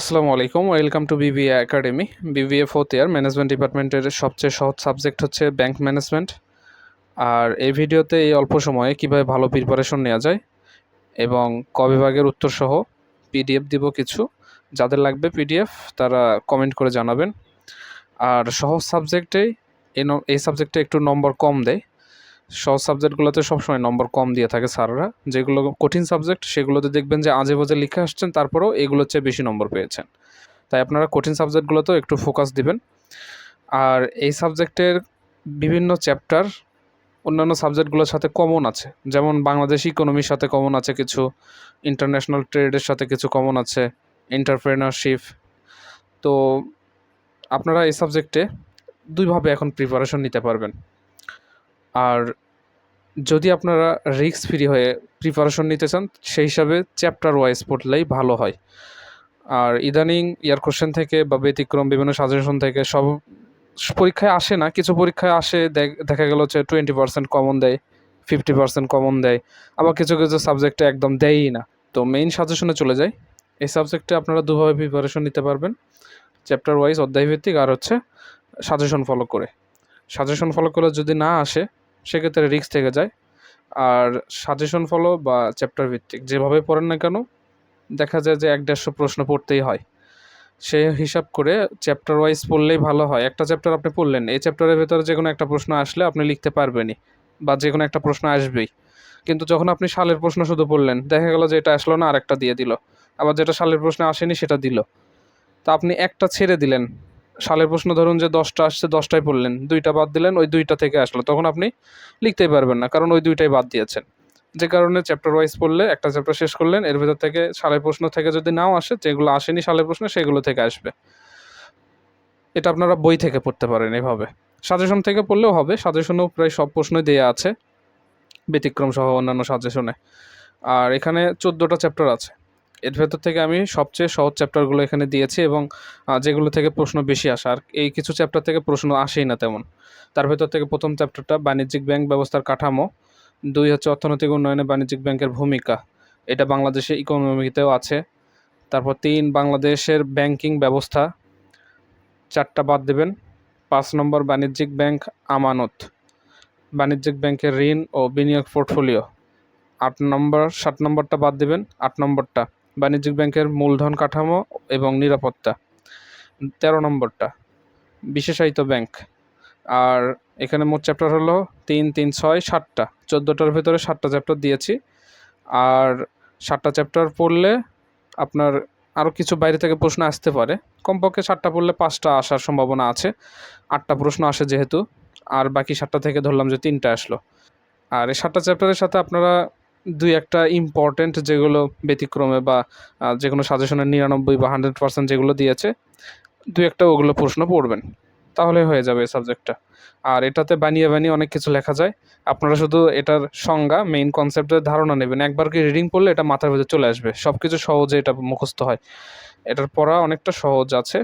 আসসালামু আলাইকুম, welcome to BBA academy. BBA fourth year management ডিপার্টমেন্টের সবচেয়ে সহজ সাবজেক্ট হচ্ছে ব্যাংক ম্যানেজমেন্ট আর এই ভিডিওতে এই অল্প সময়ে কীভাবে ভালো প্রিপারেশন নেওয়া যায় এবং ক বিভাগের উত্তর সহ পিডিএফ দিব কিছু, যাদের লাগবে পিডিএফ তারা কমেন্ট করে জানাবেন। আর সহজ সাবজেক্টেই এই সাবজেক্টে একটু নম্বর কম দেয় সহজ সাবজেক্টগুলোতে সবসময় নম্বর কম দিয়ে থাকে স্যাররা। যেগুলো কঠিন সাবজেক্ট, সেগুলোতে দেখবেন যে আজে বাজে লিখে আসছেন, তারপরেও এগুলোর চেয়ে বেশি নম্বর পেয়েছেন। তাই আপনারা কঠিন সাবজেক্টগুলোতেও একটু ফোকাস দিবেন। আর এই সাবজেক্টের বিভিন্ন চ্যাপ্টার অন্যান্য সাবজেক্টগুলোর সাথে কমন আছে। যেমন বাংলাদেশ ইকোনমির সাথে কমন আছে কিছু, ইন্টারন্যাশনাল ট্রেডের সাথে কিছু কমন আছে এন্টারপ্রেনারশিপ তো আপনারা এই সাবজেক্টে দুইভাবে এখন প্রিপারেশন নিতে পারবেন। আর যদি আপনারা রিস্ক ফ্রি হয়ে প্রিপারেশন নিতে চান, সেই হিসাবে চ্যাপ্টার ওয়াইজ পড়লেই ভালো হয়। আর ইদানিং ইয়ার কোশ্চেন থেকে বা ব্যতিক্রম, বিভিন্ন সাজেশন থেকে সব পরীক্ষায় আসে না, কিছু পরীক্ষায় আসে, দেখা গেল হচ্ছে টোয়েন্টি পার্সেন্ট কমন দেয় ফিফটি পার্সেন্ট কমন দেয়, আবার কিছু কিছু সাবজেক্টে একদম দেয়ই না। তো মেইন সাজেশনে চলে যায় এই সাবজেক্টে আপনারা দুভাবে প্রিপারেশন নিতে পারবেন চ্যাপ্টার ওয়াইজ অধ্যায়ভিত্তিক আর হচ্ছে সাজেশন ফলো করে। সাজেশন ফলো করে যদি না আসে সেক্ষেত্রে রিস্ক থেকে যায়। আর সাজেশন ফলো বা চ্যাপ্টার ভিত্তিক, যেভাবে পড়েন না কেন, দেখা যায় যে এক দেড়শো প্রশ্ন পড়তেই হয়। সে হিসাব করে চ্যাপ্টার ওয়াইজ পড়লেই ভালো হয়। একটা চ্যাপ্টার আপনি পড়লেন, এই চ্যাপ্টারের ভেতরে যে কোনো একটা প্রশ্ন আসলে আপনি লিখতে পারবেনই, বা যে কোনো একটা প্রশ্ন আসবেই। কিন্তু যখন আপনি সালের প্রশ্ন শুধু পড়লেন, দেখা গেল যে এটা আসলো না, আরেকটা দিয়ে দিল। আবার যেটা সালের প্রশ্নে আসেনি, সেটা দিল। তা আপনি একটা ছেড়ে দিলেন সালের প্রশ্ন ধরুন যে দশটা আসছে, দশটায় পড়লেন, দুইটা বাদ দিলেন, ওই দুইটা থেকে আসলো। তখন আপনি লিখতেই পারবেন না, কারণ ওই দুইটাই বাদ দিয়েছেন। যে কারণে চ্যাপ্টার ওয়াইজ পড়লে একটা চ্যাপ্টার শেষ করলেন, এর ভেতর থেকে সালের প্রশ্ন থেকে যদি নাও আসে, যেগুলো আসেনি সালের প্রশ্ন, সেগুলো থেকে আসবে। এটা আপনারা বই থেকে পড়তে পারেন এভাবে। সাজেশন থেকে পড়লেও হবে সাজেশনেও প্রায় সব প্রশ্নই দেওয়া আছে, ব্যতিক্রম সহ অন্যান্য সাজেশনে আর এখানে চোদ্দোটা চ্যাপ্টার আছে। এর ভেতর থেকে আমি সবচেয়ে সহজ চ্যাপ্টারগুলো এখানে দিয়েছি এবং যেগুলো থেকে প্রশ্ন বেশি আসে। আর এই কিছু চ্যাপ্টার থেকে প্রশ্ন আসেই না তেমন। তার ভেতর থেকে প্রথম চ্যাপ্টারটা বাণিজ্যিক ব্যাংক ব্যবস্থার কাঠামো। দুই হচ্ছে অর্থনৈতিক উন্নয়নে বাণিজ্যিক ব্যাংকের ভূমিকা। এটা বাংলাদেশে ইকোনমিতেও আছে। তারপর তিন, বাংলাদেশের ব্যাংকিং ব্যবস্থা। চারটা বাদ দেবেন। পাঁচ নম্বর, বাণিজ্যিক ব্যাংক আমানত। বাণিজ্যিক ব্যাংকের ঋণ ও বিনিয়োগ পোর্টফোলিও আট নম্বর, সাত নম্বরটা বাদ দেবেন। আট নম্বরটা। বাণিজ্যিক ব্যাংকের মূলধন কাঠামো এবং নিরাপত্তা। তেরো নম্বরটা, বিশেষায়িত ব্যাংক। আর এখানে মোট চ্যাপ্টার হলো তিন তিন, ছয়, সাতটা। চোদ্দোটার ভেতরে সাতটা চ্যাপ্টার দিয়েছি। আর সাতটা চ্যাপ্টার পড়লে আপনার আরও কিছু বাইরে থেকে প্রশ্ন আসতে পারে। কমপক্ষে সাতটা পড়লে পাঁচটা আসার সম্ভাবনা আছে। আটটা প্রশ্ন আসে যেহেতু। আর বাকি সাতটা থেকে ধরলাম যে তিনটা আসলো। আর এই সাতটা চ্যাপ্টারের সাথে আপনারা দুই একটা ইম্পর্টেন্ট যেগুলো ব্যতিক্রমে বা যে কোনো সাজেশনের নিরানব্বই বা হান্ড্রেড পার্সেন্ট যেগুলো দিয়েছে, দুই একটা ওগুলো প্রশ্ন পড়বেন। তাহলে হয়ে যাবে এই সাবজেক্টটা আর এটাতে বানিয়ে বানিয়ে অনেক কিছু লেখা যায়। আপনারা শুধু এটার সংজ্ঞা মেইন কনসেপ্টের ধারণা নেবেন। একবার কি রিডিং পড়লে এটা মাথার ভেতরে চলে আসবে। সব কিছু সহজে এটা মুখস্থ হয়। এটার পড়া অনেকটা সহজ আছে।